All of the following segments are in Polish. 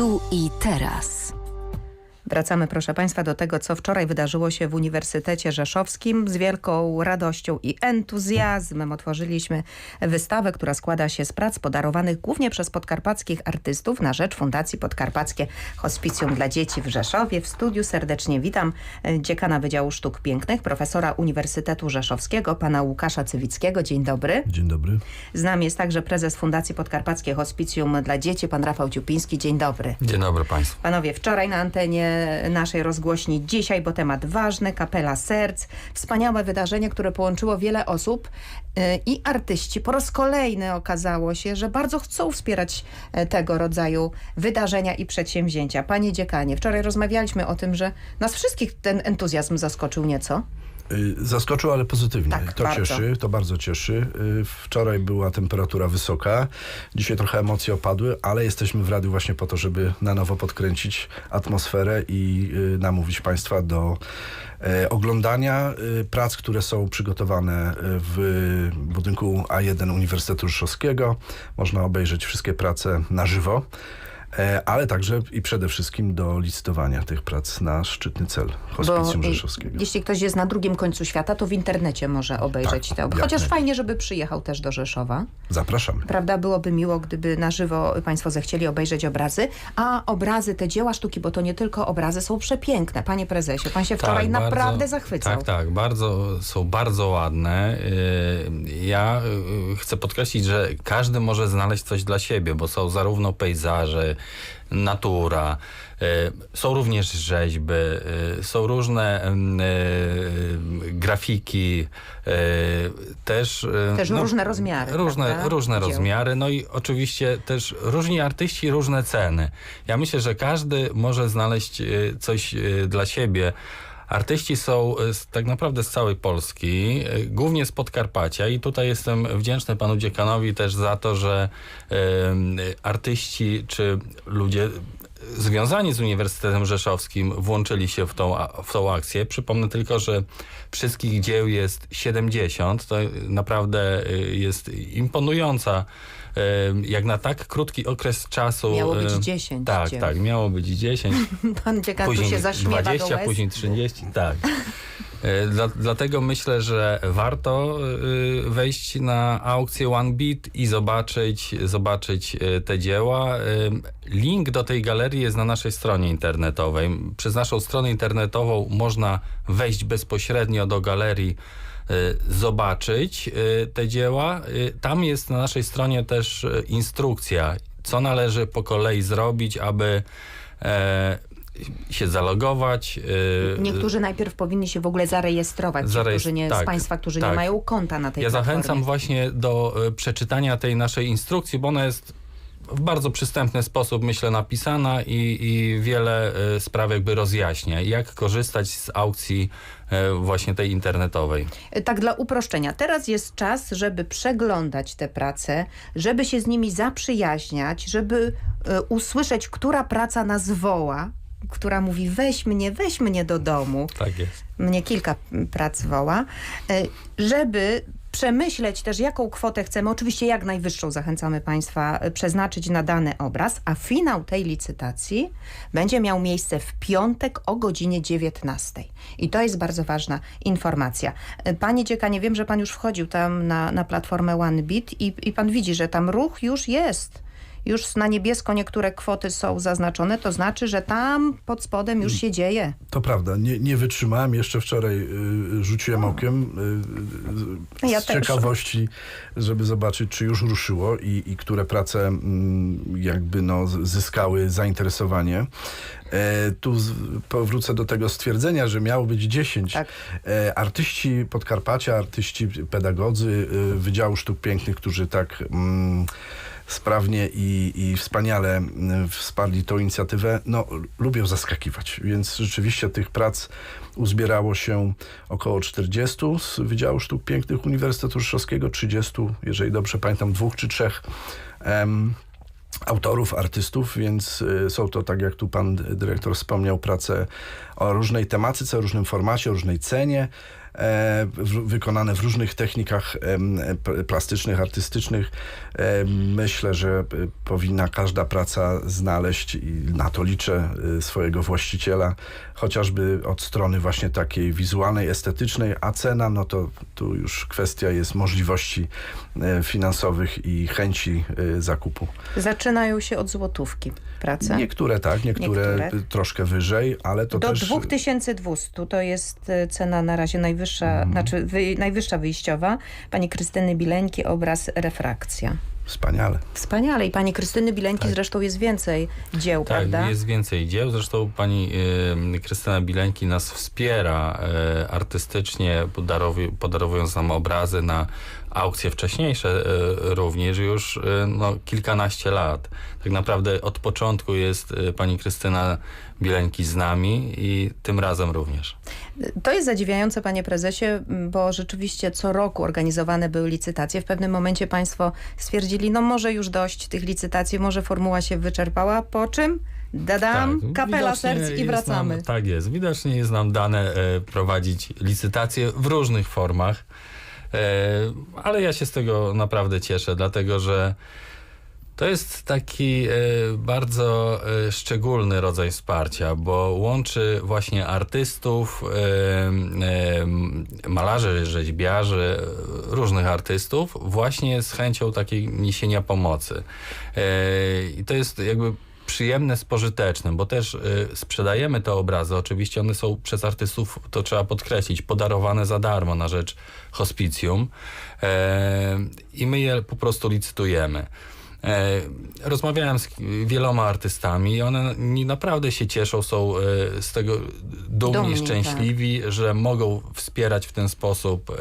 Tu i teraz. Wracamy, proszę Państwa, do tego, co wczoraj wydarzyło się w Uniwersytecie Rzeszowskim. Z wielką radością i entuzjazmem otworzyliśmy wystawę, która składa się z prac podarowanych głównie przez podkarpackich artystów na rzecz Fundacji Podkarpackie Hospicjum dla Dzieci w Rzeszowie. W studiu serdecznie witam e, dziekana Wydziału Sztuk Pięknych, profesora Uniwersytetu Rzeszowskiego, pana Łukasza Cywickiego. Dzień dobry. Dzień dobry. Z nami jest także prezes Fundacji Podkarpackie Hospicjum dla Dzieci, pan Rafał Dziupiński. Dzień dobry. Dzień dobry Państwu. Panowie, wczoraj na antenie naszej rozgłośni, dzisiaj, bo temat ważny, Kapela Serc. Wspaniałe wydarzenie, które połączyło wiele osób yy, i artyści. Po raz kolejny okazało się, że bardzo chcą wspierać e, tego rodzaju wydarzenia i przedsięwzięcia. Panie dziekanie, wczoraj rozmawialiśmy o tym, że nas wszystkich ten entuzjazm zaskoczył nieco. Y, Zaskoczył, ale pozytywnie. Tak, to bardzo. cieszy, to bardzo cieszy. Y, Wczoraj była temperatura wysoka, dzisiaj trochę emocje opadły, ale jesteśmy w radiu właśnie po to, żeby na nowo podkręcić atmosferę i y, namówić Państwa do oglądania prac, które są przygotowane w budynku A1 Uniwersytetu Rzeszowskiego. Można obejrzeć wszystkie prace na żywo. E, Ale także i przede wszystkim do licytowania tych prac na szczytny cel Hospicjum Bo, y, Rzeszowskiego. Jeśli ktoś jest na drugim końcu świata, to w internecie może obejrzeć Tak, to. Chociaż fajnie, żeby przyjechał też do Rzeszowa. Zapraszamy. Prawda, byłoby miło, gdyby na żywo Państwo zechcieli obejrzeć obrazy, a obrazy, te dzieła sztuki, bo to nie tylko obrazy, są przepiękne. Panie prezesie, pan się wczoraj Tak, naprawdę bardzo, zachwycał. Tak, tak, bardzo, są bardzo ładne. Yy, Ja yy, chcę podkreślić, że każdy może znaleźć coś dla siebie, bo są zarówno pejzaże, natura, yy, są również rzeźby, yy, są różne yy, grafiki, też... Też różne rozmiary, Różne, prawda? różne rozmiary, no i oczywiście też różni artyści, różne ceny. Ja myślę, że każdy może znaleźć y, coś y, dla siebie. Artyści są y, z, tak naprawdę z całej Polski, y, głównie z Podkarpacia i tutaj jestem wdzięczny panu dziekanowi też za to, że y, artyści czy ludzie związani z Uniwersytetem Rzeszowskim włączyli się w tą, w tą akcję. Przypomnę tylko, że wszystkich dzieł jest 70. To naprawdę y, jest imponująca. Jak na tak krótki okres czasu. Miało być y, 10 Tak, tak, miało być 10 Pan dziekan tu się zaśmiewa 20, do łez. później 30, tak. E, Dla, dlatego myślę, że warto y, wejść na aukcję One Beat i zobaczyć, zobaczyć y, te dzieła. Link do tej galerii jest na naszej stronie internetowej. Przez naszą stronę internetową można wejść bezpośrednio do galerii zobaczyć y, te dzieła. Y, Tam jest na naszej stronie też y, instrukcja, co należy po kolei zrobić, aby e, się zalogować. y, Niektórzy najpierw powinni się w ogóle zarejestrować, ci, Zarejestr- którzy nie, z tak, Państwa, którzy nie tak. mają konta na tej Ja platformie. zachęcam właśnie do y, przeczytania tej naszej instrukcji, bo ona jest w bardzo przystępny sposób, myślę, napisana i, i wiele y, spraw jakby rozjaśnia. Jak korzystać z aukcji y, właśnie tej internetowej. Tak dla uproszczenia. Teraz jest czas, żeby przeglądać te prace, żeby się z nimi zaprzyjaźniać, żeby e, usłyszeć, która praca nas woła, która mówi weź mnie, weź mnie do domu. Tak jest. Mnie kilka prac woła, e, żeby przemyśleć też, jaką kwotę chcemy, oczywiście jak najwyższą zachęcamy Państwa, e, przeznaczyć na dany obraz, a finał tej licytacji będzie miał miejsce w piątek o godzinie 19. I to jest bardzo ważna informacja. E, Panie dziekanie, wiem, że Pan już wchodził tam na, na platformę OneBit i, i Pan widzi, że tam ruch już jest. Już na niebiesko niektóre kwoty są zaznaczone, to znaczy, że tam pod spodem już się dzieje. To prawda, nie, nie wytrzymałem. Jeszcze wczoraj y, rzuciłem okiem y, y, Ja z też. ciekawości, żeby zobaczyć, czy już ruszyło i, i które prace mm, jakby no, zyskały zainteresowanie. E, tu z, powrócę do tego stwierdzenia, że miało być 10. Tak. E, artyści Podkarpacia, artyści pedagodzy y, Wydziału Sztuk Pięknych, którzy tak mm, sprawnie i, i wspaniale wsparli tą inicjatywę, no lubią zaskakiwać, więc rzeczywiście tych prac uzbierało się około 40 z Wydziału Sztuk Pięknych Uniwersytetu Rzeszowskiego, 30, jeżeli dobrze pamiętam, dwóch czy trzech em, autorów, artystów, więc y, są to, tak jak tu pan dyrektor wspomniał, prace o różnej tematyce, o różnym formacie, o różnej cenie. W, wykonane w różnych technikach p- plastycznych, artystycznych. Em, Myślę, że e, powinna każda praca znaleźć i na to liczę e, swojego właściciela, chociażby od strony właśnie takiej wizualnej, estetycznej, a cena, no to tu już kwestia jest możliwości e, finansowych i chęci e, zakupu. Zaczynają się od złotówki prace. Niektóre tak, niektóre, Niektóre. troszkę wyżej, ale to Do też... 2200 to jest e, cena na razie najwyższa, znaczy wy, najwyższa wyjściowa. Pani Krystyny Bileńki, obraz Refrakcja. Wspaniale. Wspaniale. I pani Krystyny Bileńki zresztą jest więcej dzieł, Tak, prawda? jest więcej dzieł. Zresztą pani y, Krystyna Bileńki nas wspiera y, artystycznie, podarowi, podarowując nam obrazy na aukcje wcześniejsze y, również już y, no, kilkanaście lat. Tak naprawdę od początku jest y, pani Krystyna Bileńki z nami i tym razem również. To jest zadziwiające, panie prezesie, bo rzeczywiście co roku organizowane były licytacje. W pewnym momencie państwo stwierdzili, no może już dość tych licytacji, może formuła się wyczerpała, po czym dadam, Tak, kapela serc i wracamy. Nam, tak jest. Widocznie jest nam dane e, prowadzić licytacje w różnych formach, e, ale ja się z tego naprawdę cieszę, dlatego że to jest taki e, bardzo e, szczególny rodzaj wsparcia, bo łączy właśnie artystów, e, e, malarzy, rzeźbiarzy, e, różnych artystów właśnie z chęcią takiej niesienia pomocy. E, I to jest jakby przyjemne z pożytecznym, bo też y, sprzedajemy te obrazy. Oczywiście one są przez artystów, to trzeba podkreślić, podarowane za darmo na rzecz hospicjum e, i my je po prostu licytujemy. E, rozmawiałem z wieloma artystami i one naprawdę się cieszą, są e, z tego dumni, Dumni, szczęśliwi, że mogą wspierać w ten sposób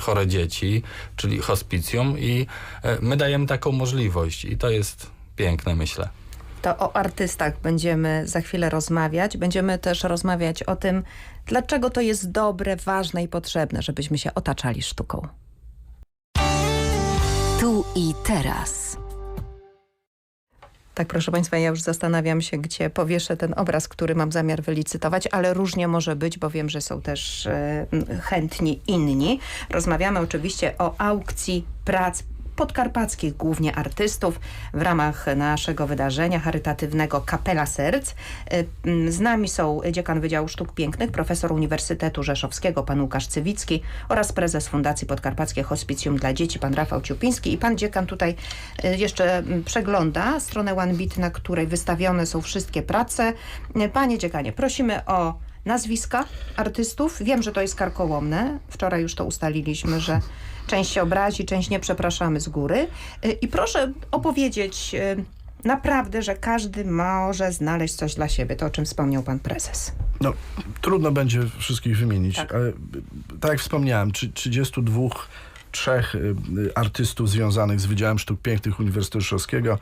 chore dzieci, czyli hospicjum i my dajemy taką możliwość i to jest piękne, myślę. To o artystach będziemy za chwilę rozmawiać. Będziemy też rozmawiać o tym, dlaczego to jest dobre, ważne i potrzebne, żebyśmy się otaczali sztuką. Tu i teraz. Tak, proszę Państwa, ja już zastanawiam się, gdzie powieszę ten obraz, który mam zamiar wylicytować, ale różnie może być, bo wiem, że są też e, chętni inni. Rozmawiamy oczywiście o aukcji prac podkarpackich głównie artystów w ramach naszego wydarzenia charytatywnego Kapela Serc. E, Z nami są dziekan Wydziału Sztuk Pięknych, profesor Uniwersytetu Rzeszowskiego, pan Łukasz Cywicki oraz prezes Fundacji Podkarpackie Hospicjum dla Dzieci, pan Rafał Ciupiński. I pan dziekan tutaj e, jeszcze przegląda stronę OneBit, na której wystawione są wszystkie prace. E, Panie dziekanie, prosimy o nazwiska artystów. Wiem, że to jest karkołomne. Wczoraj już to ustaliliśmy, że część się obrazi, część nie przepraszamy z góry. Y, I proszę opowiedzieć y, naprawdę, że każdy może znaleźć coś dla siebie. To, o czym wspomniał pan prezes. No, trudno będzie wszystkich wymienić, Tak. ale y, tak jak wspomniałem, trzy- 32 trzech y, y, artystów związanych z Wydziałem Sztuk Pięknych Uniwersytetu Rzeszowskiego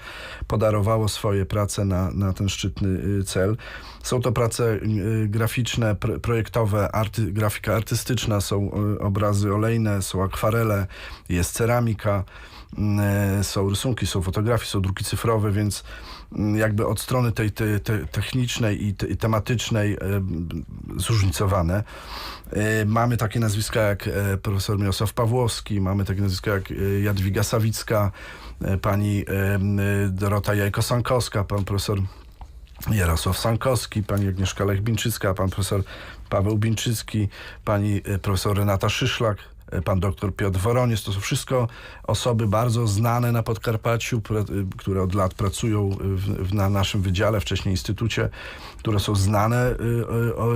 podarowało swoje prace na, na ten szczytny y, cel. Są to prace graficzne, pr- projektowe, arty, grafika artystyczna, są obrazy olejne, są akwarele, jest ceramika, są rysunki, są fotografie, są druki cyfrowe, więc mm, jakby od strony tej, tej, tej technicznej i, te, tematycznej e, zróżnicowane. E, Mamy takie nazwiska jak e, profesor Mirosław Pawłowski, mamy takie nazwiska jak e, Jadwiga Sawicka, e, pani e, Dorota Jajko-Sankowska, pan profesor Jarosław Sankowski, pani Agnieszka Lech-Bińczycka, pan profesor Paweł Bińczycki, pani e, profesor Renata Szyszlak, e, pan doktor Piotr Woroniec. To są wszystko osoby bardzo znane na Podkarpaciu, które od lat pracują w, na naszym wydziale, wcześniej instytucie, które są znane y,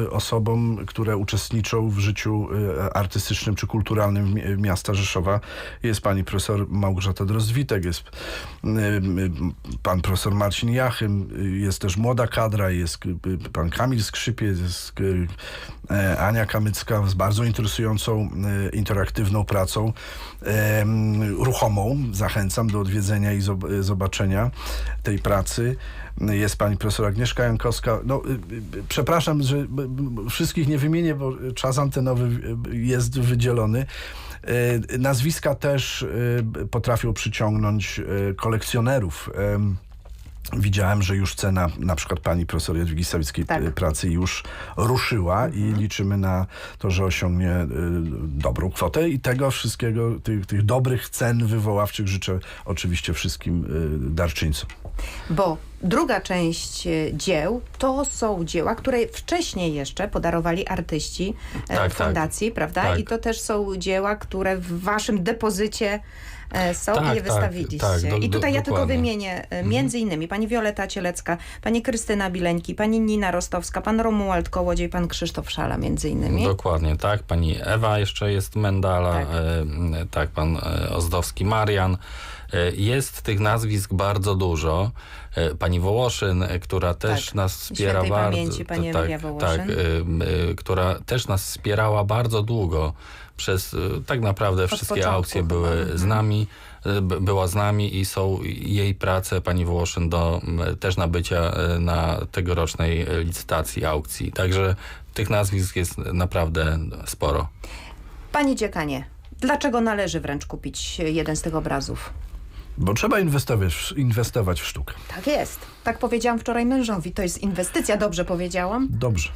y, osobom, które uczestniczą w życiu y, artystycznym czy kulturalnym mi- miasta Rzeszowa. Jest pani profesor Małgorzata Drozdwitek, jest pan profesor Marcin Jachym, jest też młoda kadra, jest pan Kamil Skrzypiec, jest Ania Kamycka z bardzo interesującą, y, interaktywną pracą, ruchomą. Zachęcam do odwiedzenia i zob- zobaczenia tej pracy. Jest pani profesor Agnieszka Jankowska. No, y, y, przepraszam, że wszystkich nie wymienię, bo czas antenowy jest wydzielony. Y, Nazwiska też potrafią przyciągnąć kolekcjonerów. Em, Widziałem, że już cena na przykład pani profesor Jadwigi Sawickiej Tak. y, pracy już ruszyła i liczymy na to, że osiągnie y, dobrą kwotę i tego wszystkiego, tych, tych dobrych cen wywoławczych życzę oczywiście wszystkim y, darczyńcom. Bo druga część e, dzieł to są dzieła, które wcześniej jeszcze podarowali artyści e, Tak, tak. fundacji, prawda? Tak. I to też są dzieła, które w waszym depozycie e, są Tak, i je tak, wystawiliście. tak, do- I tutaj do- ja tylko dokładnie. wymienię e, między innymi pani Wioleta Cielecka, pani Krystyna Bileńki, pani Nina Rostowska, pan Romuald Kołodziej, pan Krzysztof Szala między innymi. Dokładnie, tak. Pani Ewa jeszcze jest Mendala, Tak. tak, tak pan e, Ozdowski Marian. E, Jest tych nazwisk bardzo dużo. E, Pani Wołoszyn, e, która też Tak. nas wspiera bardzo. pamięci pani tak. Tak, która też nas wspierała bardzo długo. Przez tak naprawdę wszystkie początku aukcje były mhm. z nami, e, b- była z nami i są jej prace pani Wołoszyn do też nabycia na tegorocznej licytacji aukcji. Także tych nazwisk jest naprawdę sporo. Pani Dziekanie, dlaczego należy wręcz kupić jeden z tych obrazów? Bo trzeba inwestować, w- inwestować w sztukę. Tak jest. Tak powiedziałam wczoraj mężowi. To jest inwestycja, dobrze powiedziałam? Dobrze.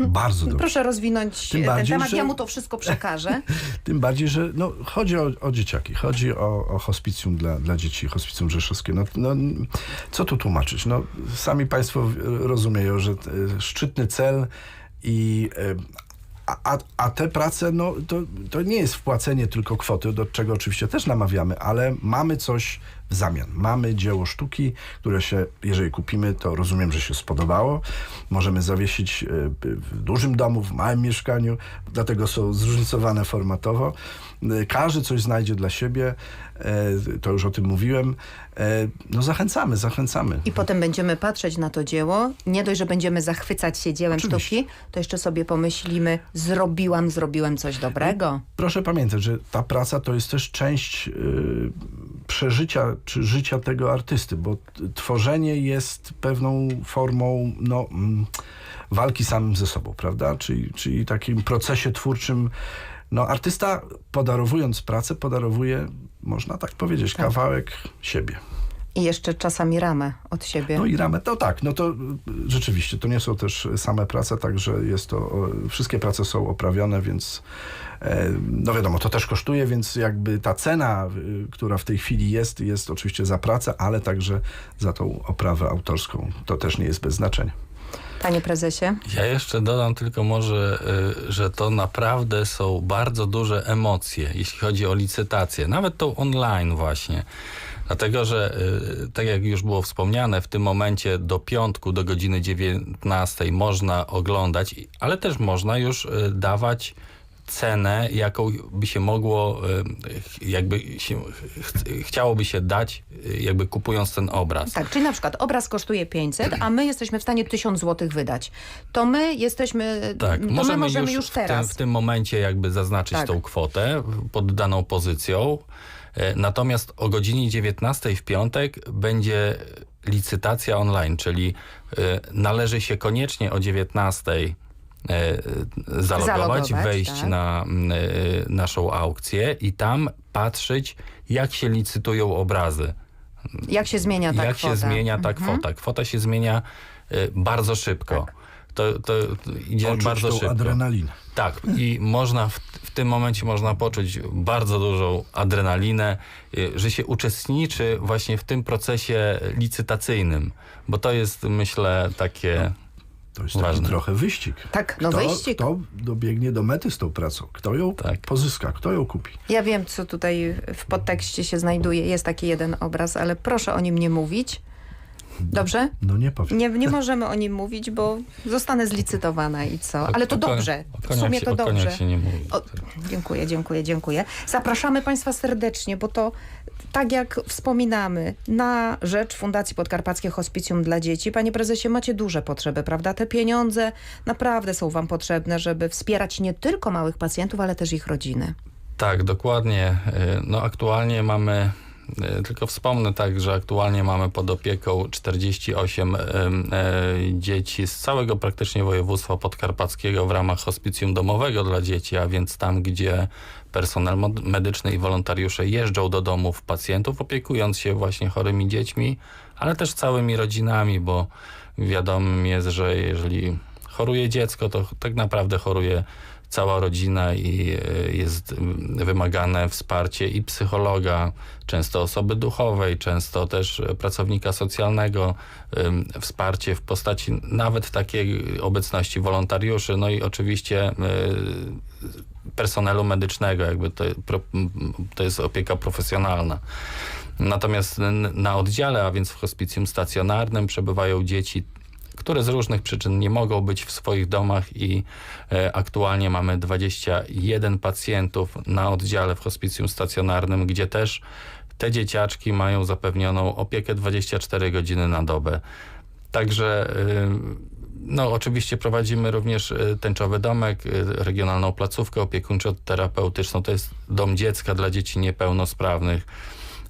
Bardzo dobrze. Proszę rozwinąć Tym ten bardziej, temat. że- Ja mu to wszystko przekażę. Tym bardziej, że no, chodzi o, o dzieciaki, chodzi o, o hospicjum dla, dla dzieci, hospicjum rzeszowskie. No, no, co tu tłumaczyć? No, sami Państwo e, rozumieją, że e, szczytny cel i e, a, a, te prace, no, to, to nie jest wpłacenie tylko kwoty, do czego oczywiście też namawiamy, ale mamy coś w zamian. Mamy dzieło sztuki, które się, jeżeli kupimy, to rozumiem, że się spodobało. Możemy zawiesić e, w dużym domu, w małym mieszkaniu, dlatego są zróżnicowane formatowo. E, Każdy coś znajdzie dla siebie, e, to już o tym mówiłem. E, No zachęcamy, zachęcamy. I potem będziemy patrzeć na to dzieło. Nie dość, że będziemy zachwycać się dziełem Oczywiście. sztuki, to jeszcze sobie pomyślimy, zrobiłam, zrobiłem coś dobrego. Proszę pamiętać, że ta praca to jest też część y, przeżycia czy życia tego artysty, bo tworzenie jest pewną formą no, mm, walki samym ze sobą, prawda? Czyli, czyli takim procesie twórczym. No, artysta podarowując pracę, podarowuje, można tak powiedzieć, kawałek siebie. I jeszcze czasami ramę od siebie. No i ramę, to tak, no to y, rzeczywiście, to nie są też same prace, także jest to, wszystkie prace są oprawione, więc e, no wiadomo, to też kosztuje, więc jakby ta cena, y, która w tej chwili jest, jest oczywiście za pracę, ale także za tą oprawę autorską. To też nie jest bez znaczenia. Panie prezesie, Ja jeszcze dodam tylko może, y, że to naprawdę są bardzo duże emocje, jeśli chodzi o licytację, nawet tą online właśnie. Dlatego, że y, tak jak już było wspomniane, w tym momencie do piątku, do godziny 19 można oglądać, ale też można już y, dawać cenę, jaką by się mogło, y, jakby się, ch- chciałoby się dać, y, jakby kupując ten obraz. tak, czyli na przykład obraz kosztuje 500, a my jesteśmy w stanie 1000 zł wydać. To my jesteśmy, Tak, to my możemy, możemy już, już, w, tym, teraz. w tym momencie jakby zaznaczyć Tak. tą kwotę pod daną pozycją. E, Natomiast o godzinie 19 w piątek będzie licytacja online, czyli e, należy się koniecznie o 19 e, zalogować, Zalogować, wejść tak. na e, naszą aukcję i tam patrzeć, jak się licytują obrazy Jak się zmienia ta jak kwota? się zmienia ta Mhm. kwota. Kwota się zmienia y, bardzo szybko. To, to, to idzie Poczuć bardzo tą szybko. adrenalinę. Tak, i można w, w tym momencie można poczuć bardzo dużą adrenalinę, że się uczestniczy właśnie w tym procesie licytacyjnym, bo to jest myślę takie To jest taki trochę wyścig. Tak, no kto, wyścig. Kto dobiegnie do mety z tą pracą? Kto ją Tak. pozyska? Kto ją kupi? Ja wiem, co tutaj w podtekście się znajduje. Jest taki jeden obraz, ale proszę o nim nie mówić. Dobrze? No nie powiem. Nie, nie możemy o nim mówić, bo zostanę zlicytowana i co. Ale to dobrze. W sumie się, to dobrze. się nie mówi. O, dziękuję, dziękuję, dziękuję. Zapraszamy Państwa serdecznie, bo to tak jak wspominamy, na rzecz Fundacji Podkarpackie Hospicjum dla Dzieci. Panie prezesie, macie duże potrzeby, prawda? Te pieniądze naprawdę są Wam potrzebne, żeby wspierać nie tylko małych pacjentów, ale też ich rodziny. Tak, dokładnie. Y, No aktualnie mamy Tylko wspomnę tak, że aktualnie mamy pod opieką 48 em, e, dzieci z całego praktycznie województwa podkarpackiego w ramach hospicjum domowego dla dzieci, a więc tam, gdzie personel medyczny i wolontariusze jeżdżą do domów pacjentów, opiekując się właśnie chorymi dziećmi, ale też całymi rodzinami, bo wiadomym jest, że jeżeli choruje dziecko, to tak naprawdę choruje cała rodzina i e, jest wymagane wsparcie i psychologa, często osoby duchowej, często też e, pracownika socjalnego, wsparcie w postaci nawet takiej obecności wolontariuszy, no i oczywiście e, personelu medycznego, jakby to, to jest opieka profesjonalna. Natomiast na oddziale, a więc w hospicjum stacjonarnym przebywają dzieci które z różnych przyczyn nie mogą być w swoich domach i e, aktualnie mamy 21 pacjentów na oddziale w hospicjum stacjonarnym, gdzie też te dzieciaczki mają zapewnioną opiekę 24 godziny na dobę. Także y, no, oczywiście prowadzimy również y, tęczowy domek, regionalną placówkę opiekuńczo-terapeutyczną. To jest dom dziecka dla dzieci niepełnosprawnych.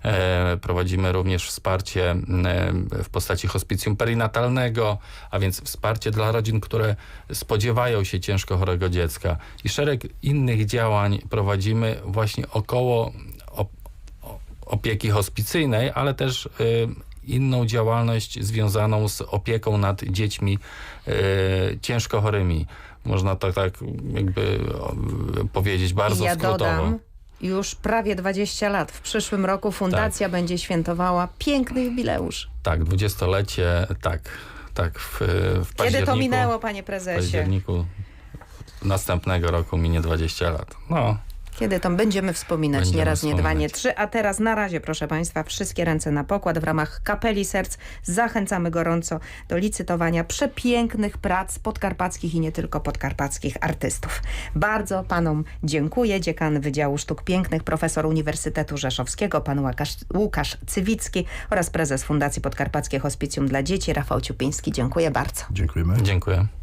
E, Prowadzimy również wsparcie e, w postaci hospicjum perinatalnego, a więc wsparcie dla rodzin, które spodziewają się ciężko chorego dziecka. I szereg innych działań prowadzimy właśnie około opieki hospicyjnej, ale też y, inną działalność związaną z opieką nad dziećmi ciężko chorymi. Można to tak jakby powiedzieć bardzo ja skrótowo. dodam, już prawie 20 lat. W przyszłym roku fundacja będzie świętowała piękny jubileusz. Tak, dwudziestolecie, tak, tak. W, w Kiedy to minęło, panie W prezesie? październiku następnego roku minie 20 lat. No, Kiedy to będziemy wspominać Będziemy nie raz, nie dwa, nie wspominać. trzy. A teraz na razie, proszę Państwa, wszystkie ręce na pokład w ramach Kapeli Serc. Zachęcamy gorąco do licytowania przepięknych prac podkarpackich i nie tylko podkarpackich artystów. Bardzo Panom dziękuję. Dziekan Wydziału Sztuk Pięknych, profesor Uniwersytetu Rzeszowskiego, Pan Łukasz, Łukasz Cywicki oraz prezes Fundacji Podkarpackie Hospicjum dla Dzieci, Rafał Ciupiński. Dziękuję bardzo. Dziękujemy. dziękuję.